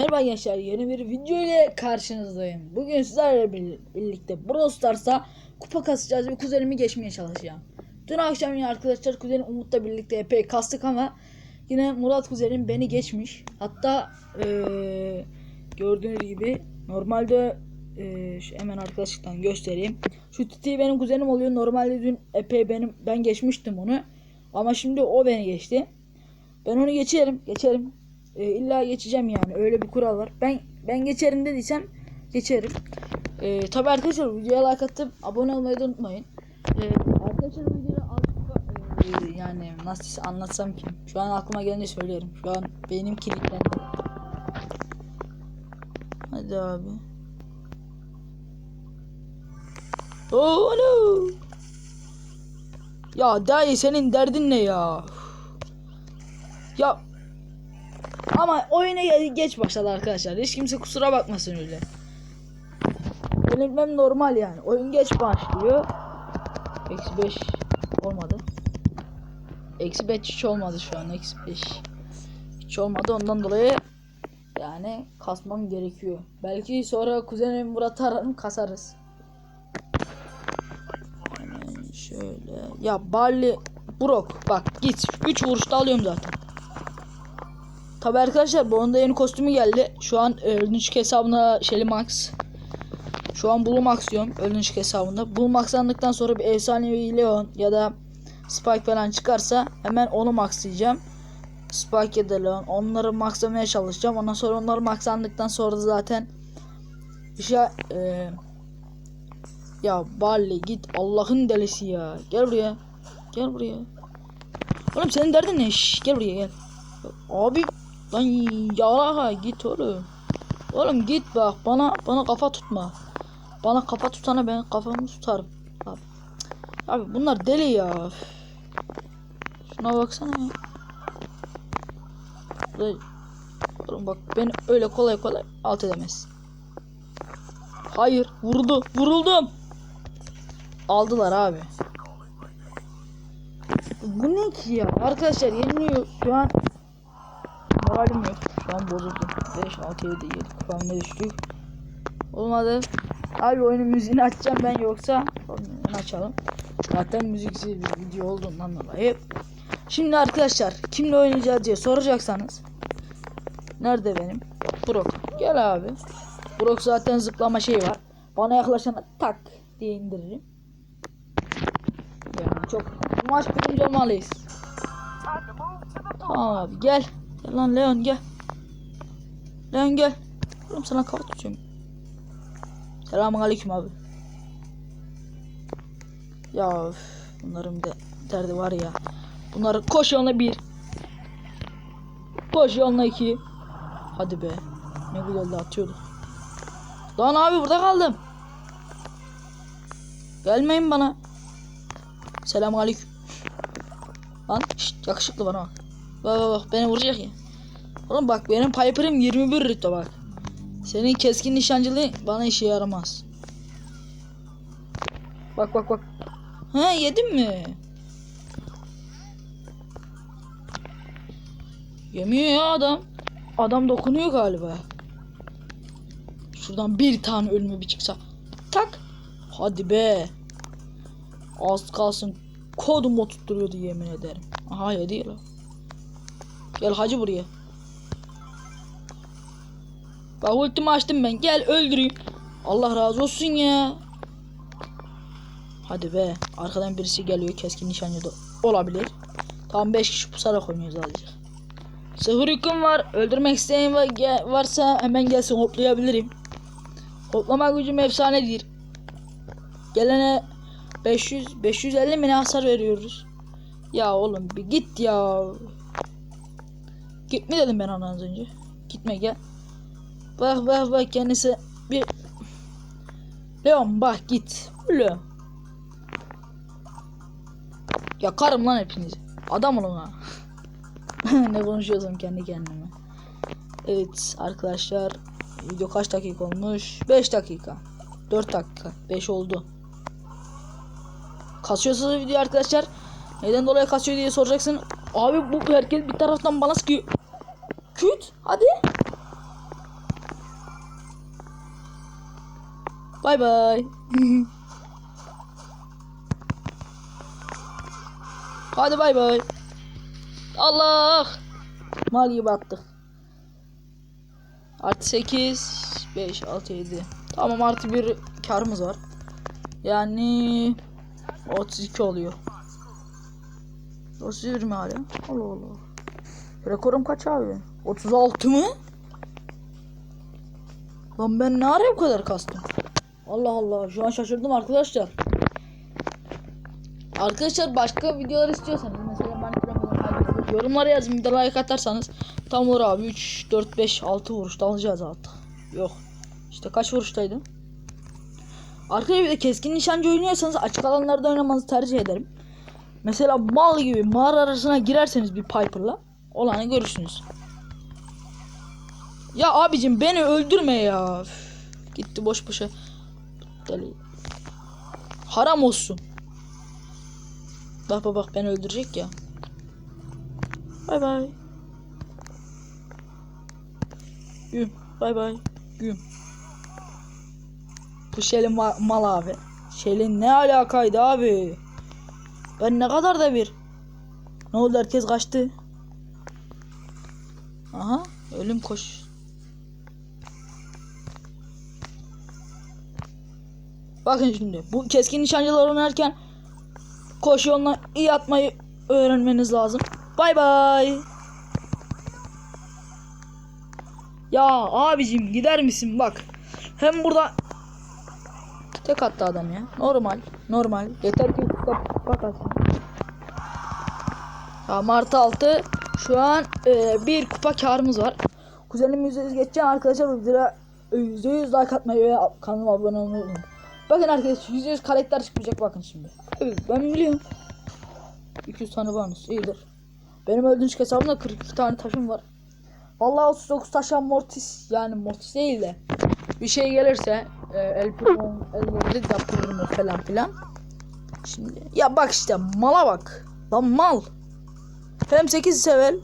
Merhaba gençler yeni bir video ile karşınızdayım. Bugün sizlerle bir- birlikte Brawl Stars'a kupa kasacağız ve kuzenimi geçmeye çalışacağım. Dün akşam yine arkadaşlar kuzenim Umut'la birlikte epey kastık ama yine Murat kuzenim beni geçmiş. Hatta eee, gördüğünüz gibi normalde eee, şu hemen arkadaşlıktan göstereyim. Şu titi benim kuzenim oluyor. Normalde dün epey benim ben geçmiştim onu. Ama şimdi o beni geçti. Ben onu geçerim, geçerim. E, illa geçeceğim yani. Öyle bir kural var. Ben ben geçerim dediysem geçerim. E, tabii arkadaşlar videoya like atıp abone olmayı da unutmayın. E, arkadaşlar videoyu e, yani nasıl anlatsam ki. Şu an aklıma gelince söylerim. Şu an beynim kilitlendi. Hadi abi. Oh no. Ya dayı senin derdin ne ya? Ya ama oyuna ge- geç başladı arkadaşlar. Hiç kimse kusura bakmasın öyle. Benim normal yani. Oyun geç başlıyor. Eksi 5 olmadı. Eksi 5 hiç olmadı şu an. Eksi 5 hiç olmadı. Ondan dolayı yani kasmam gerekiyor. Belki sonra kuzenim Murat'ı ararım kasarız. Hemen şöyle. Ya Barley Brok bak git. 3 vuruşta alıyorum zaten. Tabi arkadaşlar bu onda yeni kostümü geldi. Şu an e, Ölünçük hesabına Shelly Max. Şu an Blue Max diyorum Ölünçük hesabında. Blue Max aldıktan sonra bir efsanevi Leon ya da Spike falan çıkarsa hemen onu maxlayacağım. Spike ya da Leon onları maxlamaya çalışacağım. Ondan sonra onları maxlandıktan sonra da zaten bir şey e, ya Barley git Allah'ın delisi ya. Gel buraya. Gel buraya. Oğlum senin derdin ne? Şş, gel buraya gel. Abi lan yalaha git oğlum. Oğlum git bak bana bana kafa tutma. Bana kafa tutana ben kafamı tutarım. Abi, abi bunlar deli ya. Şuna baksana ya. Oğlum bak beni öyle kolay kolay alt edemez. Hayır vurdu vuruldum. Aldılar abi. Bu ne ki ya? Arkadaşlar yeniliyor şu an Moralim yok. Şu an bozuldu. 5, 6, 7, 7 kupamda düştük. Olmadı. Abi oyunun müziğini açacağım ben yoksa açalım. Zaten müziksiz bir video olduğundan dolayı. Şimdi arkadaşlar kimle oynayacağız diye soracaksanız. Nerede benim? Brok. Gel abi. Brok zaten zıplama şey var. Bana yaklaşana tak diye indiririm. Yani çok maç birinci olmalıyız. Tamam abi gel. Gel lan Leon gel. Leon gel. Oğlum sana kafa tutuyorum. Selamun aleyküm abi. Ya üf, bunların da derdi var ya. Bunları koş yoluna bir. Koş yoluna iki. Hadi be. Ne güzel de atıyordu. Lan abi burada kaldım. Gelmeyin bana. Selamun aleyküm. Lan şşt, yakışıklı bana bak. Bak bak bak beni vuracak ya. Oğlum bak benim Piper'ım 21 rütbe bak. Senin keskin nişancılığın bana işe yaramaz. Bak bak bak. Ha yedin mi? Yemiyor ya adam. Adam dokunuyor galiba. Şuradan bir tane ölümü bir çıksa. Tak. Hadi be. Az kalsın kodum oturtturuyordu yemin ederim. Aha yedi ya. Gel hacı buraya. Bak ultimi açtım ben. Gel öldüreyim. Allah razı olsun ya. Hadi be. Arkadan birisi geliyor. Keskin nişancı da olabilir. Tam 5 kişi pusarak oynuyoruz azıcık. Sıfır yüküm var. Öldürmek isteyen varsa hemen gelsin hoplayabilirim. Hoplama gücüm efsanedir. Gelene 500 550 mi hasar veriyoruz. Ya oğlum bir git ya. Gitme dedim ben ona az önce. Gitme gel. Bak bak bak kendisi bir Leon bak git. Leon. Yakarım lan hepinizi. Adam olun ha. ne konuşuyorsam kendi kendime. Evet arkadaşlar video kaç dakika olmuş? 5 dakika. 4 dakika. 5 oldu. Kasıyorsa video arkadaşlar neden dolayı kasıyor diye soracaksın. Abi bu herkes bir taraftan bana sıkıyor. Küt hadi. Bay bay. hadi bay bay. Allah. Mal gibi attık. Artı 8, 5, 6, 7. Tamam artı bir karımız var. Yani 32 oluyor. 31 mi hala? Allah Allah. Rekorum kaç abi? 36 mı? Lan ben ne ara bu kadar kastım? Allah Allah şu an şaşırdım arkadaşlar. Arkadaşlar başka videolar istiyorsanız mesela Minecraft yorumlara yazın bir de like atarsanız tam olur abi 3 4 5 6 vuruşta alacağız artık. Yok. İşte kaç vuruştaydı? Arkadaşlar bir de keskin nişancı oynuyorsanız açık alanlarda oynamanızı tercih ederim. Mesela mal gibi mağara arasına girerseniz bir Piper'la olanı görürsünüz. Ya abicim beni öldürme ya. Gitti boş boşa. Deli. Haram olsun. Bak bak bak beni öldürecek ya. Bay bay. Güm. Bay bay. Güm. Bu Şelin ma- mal abi. Şelin ne alakaydı abi? Ben ne kadar da bir. Ne oldu herkes kaçtı. Aha ölüm koş. Bakın şimdi bu keskin nişancılar oynarken koşu yoluna iyi atmayı öğrenmeniz lazım. Bay bay. Ya abicim gider misin bak. Hem burada tek attı adam ya. Normal. Normal. Yeter ki kapat atsın. Tamam artı altı. Şu an e, bir kupa karımız var. Kuzenim %100 geçeceğim arkadaşlar. Videoya %100 like atmayı ve kanalıma abone olmayı unutmayın. Bakın arkadaşlar %100 karakter çıkacak bakın şimdi. Evet ben biliyorum. 200 tane bonus iyidir. Benim öldüğünç hesabımda 42 tane taşım var. Vallahi 39 taşan mortis yani mortis değil de bir şey gelirse e, el primo el primo falan filan. Şimdi ya bak işte mala bak. Lan mal. Hem 8 sevel.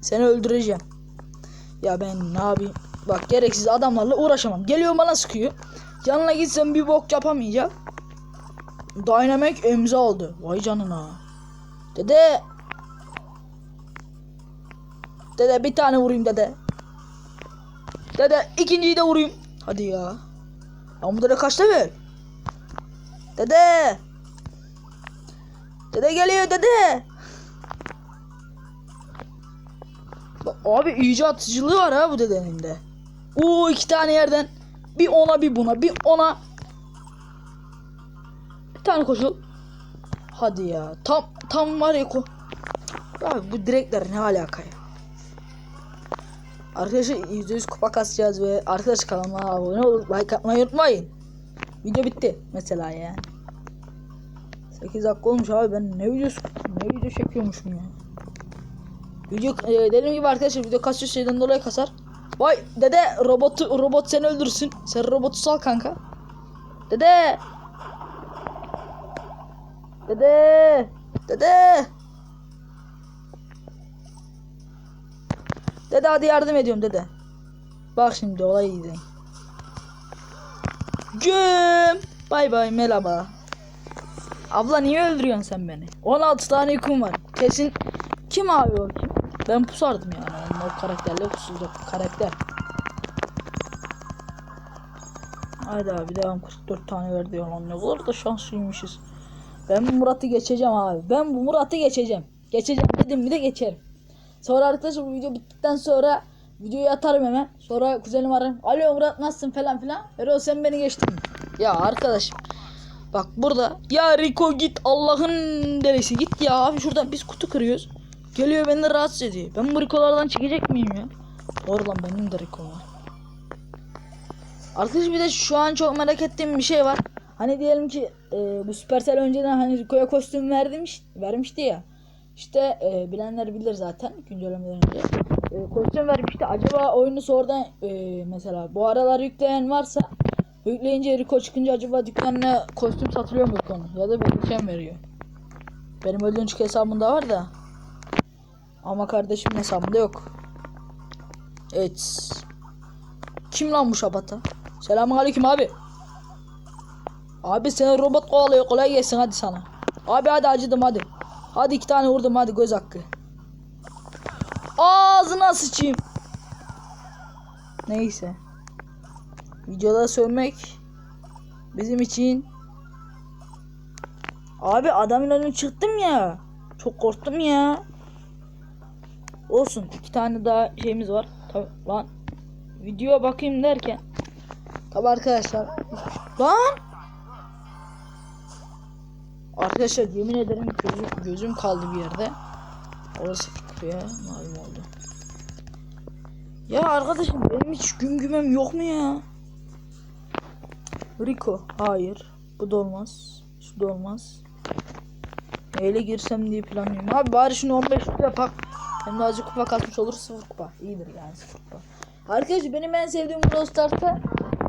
Seni öldüreceğim. Ya ben ne yapayım? Bak gereksiz adamlarla uğraşamam. Geliyor bana sıkıyor. Yanına gitsem bir bok yapamayacak. Dynamic emza oldu. Vay canına. Dede. Dede bir tane vurayım dede. Dede ikinciyi de vurayım. Hadi ya. Ama dede kaç level? Dede. Dede geliyor dede. Abi iyice atıcılığı var ha bu dedenin de. Oo iki tane yerden. Bir ona bir buna bir ona. Bir tane koşul. Hadi ya. Tam tam var ya. Abi bu direkler ne alaka ya? Arkadaşlar %100 kupa kasacağız ve arkadaş kanalıma abone olup like atmayı unutmayın. Video bitti mesela yani. 8 dakika olmuş abi ben ne videosu ne video çekiyormuşum ya. Video e, dediğim gibi arkadaşlar video kasıyor şeyden dolayı kasar. Vay dede robotu robot seni öldürsün. Sen robotu sal kanka. Dede. Dede. Dede. Dede hadi yardım ediyorum dede. Bak şimdi olay izleyin. Güm. Bay bay merhaba. Abla niye öldürüyorsun sen beni? 16 tane yüküm var. Kesin kim abi o kim? Ben pusardım yani. O karakterle pusulacak karakter. Haydi abi devam 44 tane verdi ya lan ne kadar da şanslıymışız. Ben bu Murat'ı geçeceğim abi. Ben bu Murat'ı geçeceğim. Geçeceğim dedim mi de geçerim. Sonra arkadaşlar bu video bittikten sonra videoyu atarım hemen. Sonra kuzenim ararım. Alo Murat nasılsın falan filan. Erol sen beni geçtin mi? Ya arkadaşım. Bak burada. Ya Rico git Allah'ın delisi git ya abi şuradan biz kutu kırıyoruz. Geliyor beni rahatsız ediyor. Ben bu Rico'lardan çekecek miyim ya? Doğru lan benim de Rico var. Arkadaş bir de şu an çok merak ettiğim bir şey var. Hani diyelim ki e, bu Supercell önceden hani Rico'ya kostüm vermiş, vermişti ya. İşte e, bilenler bilir zaten güncellemeden önce. E, kostüm vermişti. Acaba oyunu sonradan e, mesela bu aralar yükleyen varsa yükleyince Rico çıkınca acaba dükkanına kostüm satılıyor mu Rico'nun? Ya da bir şey veriyor? Benim öldüğünç hesabımda var da. Ama kardeşimin hesabında yok. Evet. Kim lan bu şabata? Selamun aleyküm abi. Abi seni robot kovalıyor kolay gelsin hadi sana. Abi hadi acıdım hadi. Hadi iki tane vurdum hadi göz hakkı. Ağzına sıçayım. Neyse. Videoda sövmek bizim için Abi adamın önüne çıktım ya. Çok korktum ya. Olsun. iki tane daha şeyimiz var. Tabii lan. Videoya bakayım derken. Tabi arkadaşlar. Lan. Arkadaşlar yemin ederim gözüm, gözüm kaldı bir yerde. Orası fıkıya malum oldu. Ya arkadaşım benim hiç gümgümem yok mu ya? Rico. Hayır. Bu da olmaz. Şu da olmaz. Neyle girsem diye planlıyorum. Abi bari şunu 15 kupa yapak. Hem de azıcık kupa kasmış olur 0 kupa. İyidir yani 0 kupa. Arkadaşlar benim en sevdiğim Brawl Stars'ta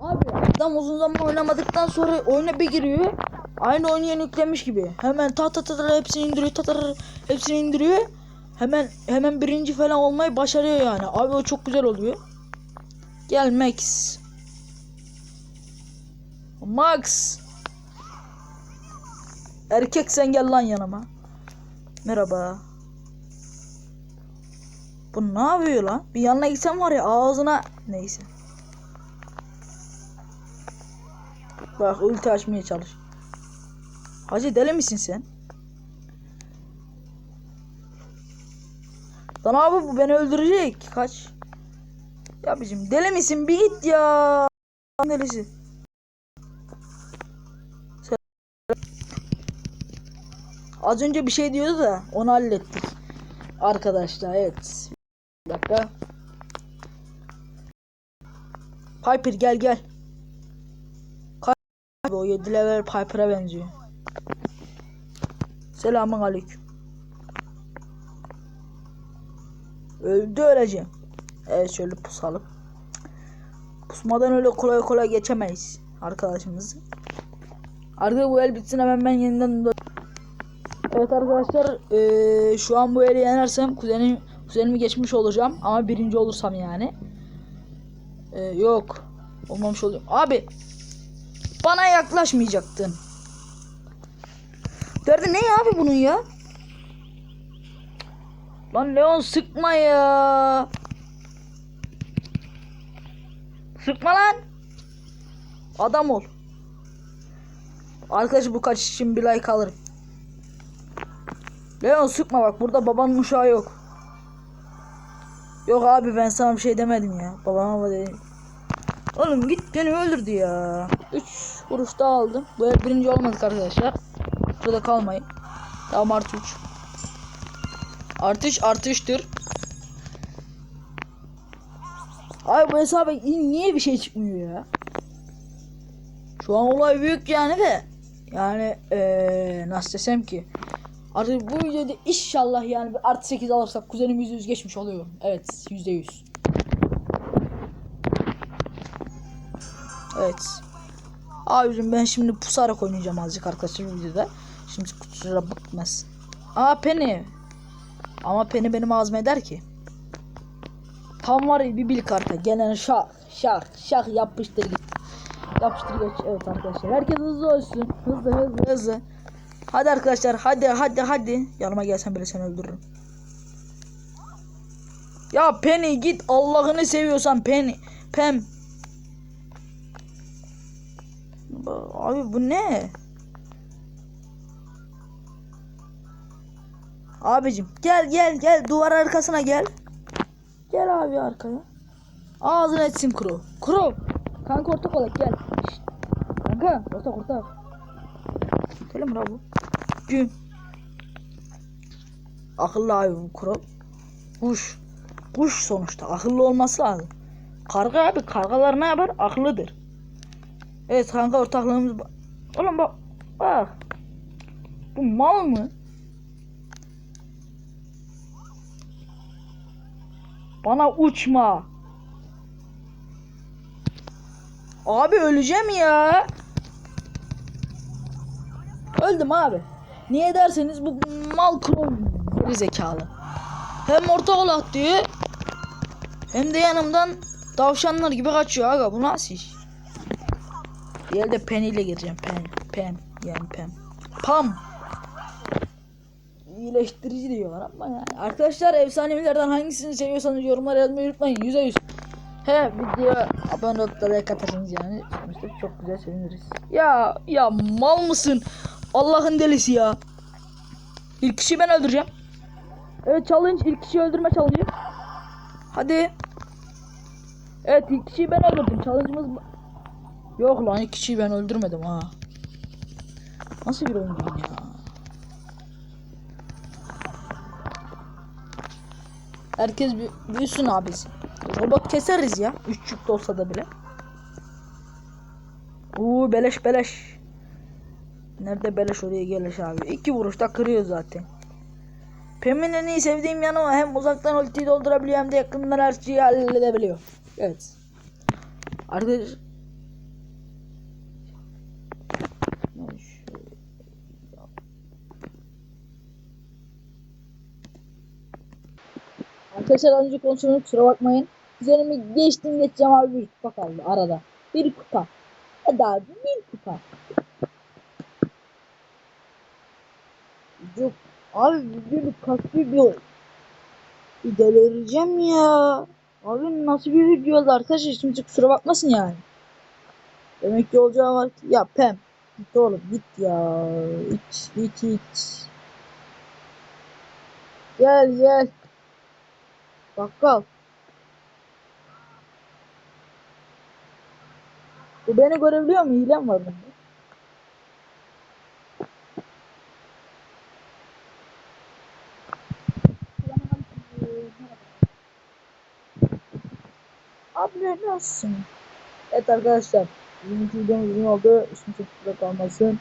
Abi adam uzun zaman oynamadıktan sonra oyuna bir giriyor. Aynı oyunu yeni yüklemiş gibi. Hemen ta ta ta hepsini indiriyor. Ta ta hepsini indiriyor. Hemen hemen birinci falan olmayı başarıyor yani. Abi o çok güzel oluyor. Gel Max. Max. Erkek sen gel lan yanıma. Merhaba. Bu ne yapıyor lan? Bir yanına gitsem var ya ağzına neyse. Bak ulti açmaya çalış. Hacı deli misin sen? Lan abi bu beni öldürecek. Kaç. Ya bizim deli misin? Bir git ya. Delisi. Az önce bir şey diyordu da onu hallettik. Arkadaşlar evet. Bir dakika. Piper gel gel. Abi o 7 level Piper'a benziyor. Selamun aleyküm. Öldü öleceğim. Evet şöyle pusalım. Pusmadan öyle kolay kolay geçemeyiz arkadaşımızı. Artık bu el bitsin hemen ben yeniden Evet arkadaşlar eee, şu an bu eli yenersem kuzenim kuzenimi geçmiş olacağım ama birinci olursam yani. Eee, yok olmamış oluyor. Abi bana yaklaşmayacaktın. Derdi ne abi bunun ya? Lan Leon sıkma ya. Sıkma lan. Adam ol. Arkadaş bu kaç için bir like alırım. Leon sıkma bak burada babanın uşağı yok. Yok abi ben sana bir şey demedim ya. Babama baba dedim. Oğlum git beni öldürdü ya. 3 vuruş daha aldım. El birinci olmadık arkadaşlar. Burada kalmayın. Tamam artı 3. Artış artıştır. Ay bu hesaba niye bir şey çıkmıyor ya? Şu an olay büyük yani de. Yani ee, nasıl desem ki. Artık bu videoda inşallah yani bir artı 8 alırsak kuzenim %100 geçmiş oluyor. Evet %100. Evet. Abicim ben şimdi pusarak oynayacağım azıcık arkadaşlar bu videoda. Şimdi kusura bakmasın. Aa Penny. Ama Penny benim ağzıma eder ki. Tam var ya bir bil karta. Gelen şak şak şak yapıştır git. Yapıştır geç. Evet arkadaşlar. Herkes hızlı olsun. Hızlı hızlı hızlı. Hadi arkadaşlar hadi hadi hadi. Yanıma gelsen bile seni öldürürüm. Ya Penny git Allah'ını seviyorsan Penny. Pem. Abi bu ne? Abicim gel gel gel duvar arkasına gel. Gel abi arkaya. Ağzını etsin kuru. Kuru. Kanka ortak olak gel. Şşt. Kanka ortak ortak. Gel mi bu? Gün. Akıllı abi bu kuru. Kuş. Kuş sonuçta akıllı olması lazım. Karga abi kargalar ne yapar? Akıllıdır. Evet kanka ortaklığımız... Oğlum bak. Bak. Bu mal mı? Bana uçma. Abi öleceğim ya. Öldüm abi. Niye derseniz bu mal krom geri zekalı. Hem orta olak diyor. Hem de yanımdan tavşanlar gibi kaçıyor aga bu nasıl iş? Bir elde Penny ile gireceğim Penny. Pem. Yani Pem. Pam. İyileştirici diyorlar ama yani. Arkadaşlar efsanevilerden hangisini seviyorsanız yorumlara yazmayı unutmayın. Yüze yüz. He videoya abone olup da like atarsanız yani sonuçta çok güzel seviniriz. Ya ya mal mısın? Allah'ın delisi ya. İlk kişiyi ben öldüreceğim. Evet challenge ilk kişiyi öldürme challenge. Hadi. Evet ilk kişiyi ben öldürdüm. Challenge'ımız Yok lan ilk kişiyi ben öldürmedim ha. Nasıl bir oyun ya? Herkes büyüsün abisi. Robot keseriz ya. Üç yükte olsa da bile. Oo beleş beleş. Nerede beleş oraya geleş abi. İki vuruşta kırıyor zaten. Pem'in en iyi sevdiğim yanı o. Hem uzaktan ultiyi doldurabiliyor hem de yakından her şeyi halledebiliyor. Evet. Arkadaş. Arkadaşlar önce konuşmanın kusura bakmayın. Üzerimi geçtim geçeceğim abi bir kupa kaldı arada. Bir kupa. Hadi abi bir kupa. Yok abi bir kaslı bir. Bir delireceğim ya. Abi nasıl bir video arkadaşlar şimdi kusura bakmasın yani. Demek ki olacağı var ki ya Pem. Git oğlum git ya. Hiç hiç hiç. Gel gel. Bakkal. Bu beni görebiliyor mu? Hilem var bende. Nasılsın? Evet arkadaşlar. Bugünkü videomuz uzun oldu. Üstüm çok kalmasın.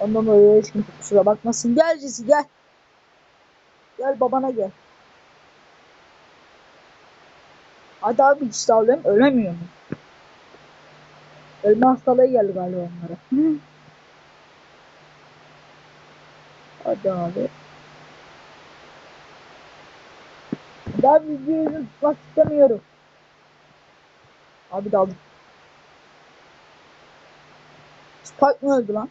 Ondan dolayı hiç kimse kusura bakmasın. Gel Cesi gel. Gel babana gel. Hadi abi hiç sağlayayım. Ölemiyor mu? Ölme hastalığı geldi galiba onlara. Hı. Hadi abi. Daha videoyu tutmak istemiyorum. Abi daldım. Spike mi öldü lan?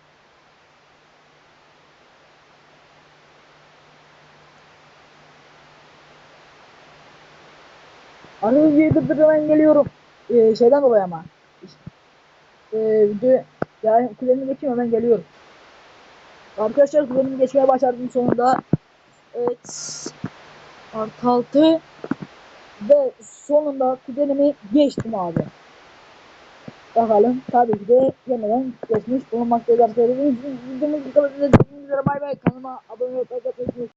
Videoyu durdurun ben geliyorum. Ee, şeyden dolayı ama. Ee, video yani kuzenimi geçeyim hemen geliyorum. Arkadaşlar kuzenimi geçmeye başardım sonunda. Evet. Artı altı. Ve sonunda kuzenimi geçtim abi. Bakalım tabii ki de yemeden geçmiş bulunmaktayız arkadaşlar. Videomuz bu kadar. Bay bay. Kanalıma abone olmayı unutmayın.